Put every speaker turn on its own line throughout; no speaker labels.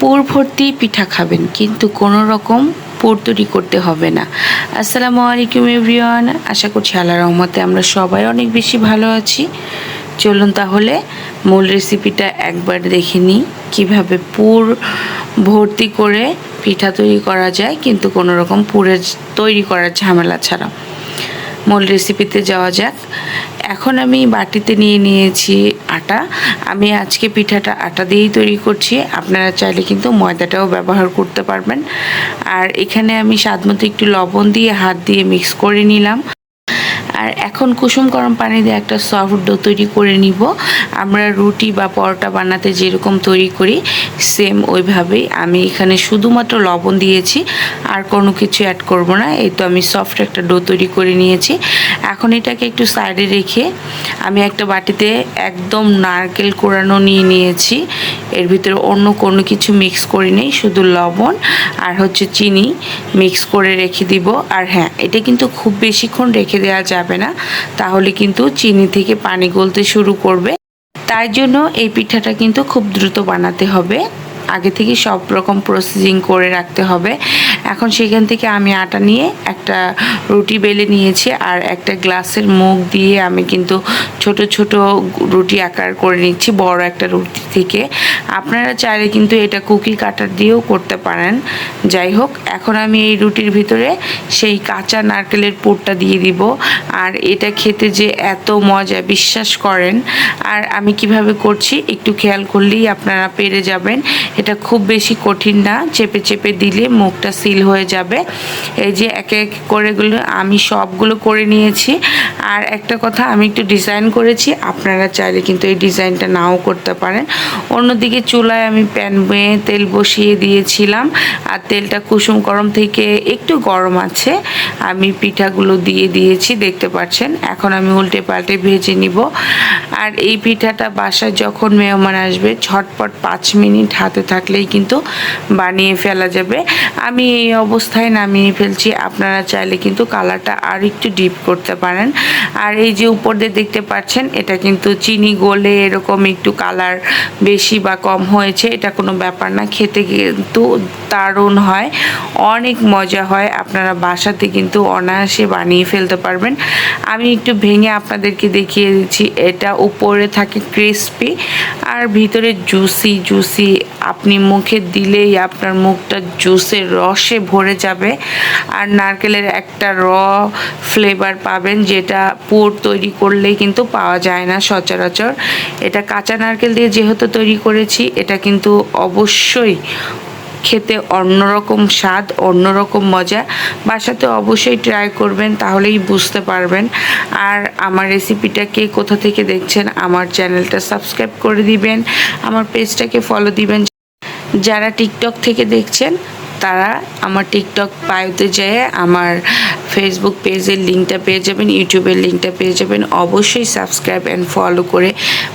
পুর ভর্তি পিঠা খাবেন, কিন্তু কোনো রকম পুর তৈরি করতে হবে না। আসসালামু আলাইকুম এভরিওয়ান, আশা করছি আল্লাহ রহমতে আমরা সবাই অনেক বেশি ভালো আছি। চলুন তাহলে মূল রেসিপিটা একবার দেখে নিই, কীভাবে পুর ভর্তি করে পিঠা তৈরি করা যায়, কিন্তু কোনো রকম পুরের তৈরি করার ঝামেলা ছাড়া। মূল রেসিপিতে যাওয়া যাক। এখন আমি বাটিতে নিয়ে নিয়েছি আটা। আমি আজকে পিঠাটা আটা দিয়েই তৈরি করছি। আপনারা চাইলে কিন্তু ময়দাটাও ব্যবহার করতে পারবেন। আর এখানে আমি স্বাদমতো একটু লবণ দিয়ে হাত দিয়ে মিক্স করে নিলাম। আর এখন কুসুম গরম পানি দিয়ে একটা সফট ডো তৈরি করে নিব। আমরা রুটি বা পরোটা বানাতে যেরকম তৈরি করি সেম ওইভাবেই। আমি এখানে শুধুমাত্র লবণ দিয়েছি, আর কোনো কিছু অ্যাড করব না। এই তো আমি সফট একটা ডো তৈরি করে নিয়েছি। এখন এটাকে একটু সাইডে রেখে আমি একটা বাটিতে একদম নারকেল কোরানো নিয়ে নিয়েছি। এর ভিতরে অন্য কোনো কিছু মিক্স করি নেই, শুধু লবণ আর হচ্ছে চিনি মিক্স করে রেখে দিব। আর হ্যাঁ এটা কিন্তু খুব বেশিক্ষণ রেখে দেওয়া যাবে না, তাহলে কিন্তু চিনি থেকে পানি গলতে শুরু করবে। তাই জন্য এই পিঠাটা কিন্তু খুব দ্রুত বানাতে হবে। আগে থেকে সব রকম প্রসেসিং করে রাখতে হবে। এখন সেখান থেকে আমি আটা নিয়ে একটা রুটি বেলে নিয়েছি আর একটা গ্লাসের মুখ দিয়ে আমি কিন্তু ছোট ছোট রুটি আকার করে নিচ্ছি বড় একটা রুটি থেকে। আপনারা চাইলে কিন্তু এটা কুকি কাটার দিয়েও করতে পারেন। যাই হোক, এখন আমি এই রুটির ভিতরে সেই কাঁচা নারকেলের পুরটা দিয়ে দিব। আর এটা খেতে যে এত মজা, বিশ্বাস করেন। আর আমি কীভাবে করছি একটু খেয়াল করলেই আপনারা পেরে যাবেন। এটা খুব বেশি কঠিন না, চেপে চেপে দিলে মুখটা সিল হয়ে যাবে। এই যে একে এক করে গুলো আমি সবগুলো করে নিয়েছি। আর একটা কথা আমি একটু ডিজাইন করেছি, আপনারা চাইলে কিন্তু এই ডিজাইনটা নাও করতে পারেন। অন্যদিকে চুলায় আমি প্যান বেয়ে তেল বসিয়ে দিয়েছিলাম, আর তেলটা কুসুম গরম থেকে একটু গরম আছে, আমি পিঠাগুলো দিয়ে দিয়েছি, দেখতে পাচ্ছেন। এখন আমি উল্টে পাল্টে ভেজে নিব। আর এই পিঠাটা বাসায় যখন মেহমান আসবে, ঝটপট পাঁচ মিনিট হাতে থাকলেই কিন্তু বানিয়ে ফেলা যাবে। আমি এই অবস্থায় নামিয়ে ফেলছি, আপনারা চাইলে কিন্তু কালারটা আর একটু ডিপ করতে পারেন। আর এই যে উপর দিয়ে দেখতে পাচ্ছেন, এটা কিন্তু চিনি গলে এরকম একটু কালার বেশি বা কম হয়েছে, এটা কোনো ব্যাপার না, খেতে কিন্তু দারুণ হয়, অনেক মজা হয়, আপনারা বাসাতে কিন্তু অনায়াসে বানিয়ে ফেলতে পারবেন। আমি একটু ভেঙে আপনাদেরকে দেখিয়ে দিচ্ছি, এটা উপরে থাকে ক্রিস্পি আর ভিতরে জুসি জুসি আপনি মুখে দিলেই আপনার মুখটা জুসের রসে ভরে যাবে। আর নারকেলের একটা র ফ্লেভার পাবেন যেটা পুর তৈরি করলেই কিন্তু পাওয়া যায় না সচরাচর। এটা কাঁচা নারকেল দিয়ে যেহেতু তৈরি করেছি, এটা কিন্তু অবশ্যই খেতে অন্যরকম স্বাদ, অন্যরকম মজা। বাসাতে অবশ্যই ট্রাই করবেন, তাহলেই বুঝতে পারবেন। আর আমার রেসিপিটা কে কোথা থেকে দেখছেন, আমার চ্যানেলটা সাবস্ক্রাইব করে দিবেন, আমার পেজটাকে ফলো দিবেন। যারা টিকটক থেকে দেখছেন তারা আমার টিকটক বায়োতে যেয়ে আমার ফেসবুক পেজের লিঙ্কটা পেয়ে যাবেন ইউটিউবের লিঙ্কটা পেয়ে যাবেন। অবশ্যই সাবস্ক্রাইব অ্যান্ড ফলো করে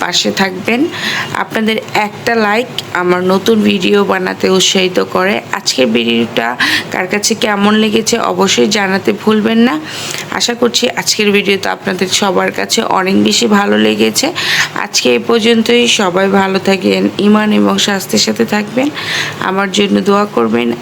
পাশে থাকবেন। আপনাদের একটা লাইক আমার নতুন ভিডিও বানাতে উৎসাহিত করে। আজকের ভিডিওটা কার কাছে কেমন লেগেছে অবশ্যই জানাতে ভুলবেন না। আশা করছি আজকের ভিডিওটা আপনাদের সবার কাছে অনেক বেশি ভালো লেগেছে। আজকে এ পর্যন্তই। সবাই ভালো থাকেন, ইমান এবং স্বাস্থ্যের সাথে থাকবেন। আমার জন্য দোয়া করবেন।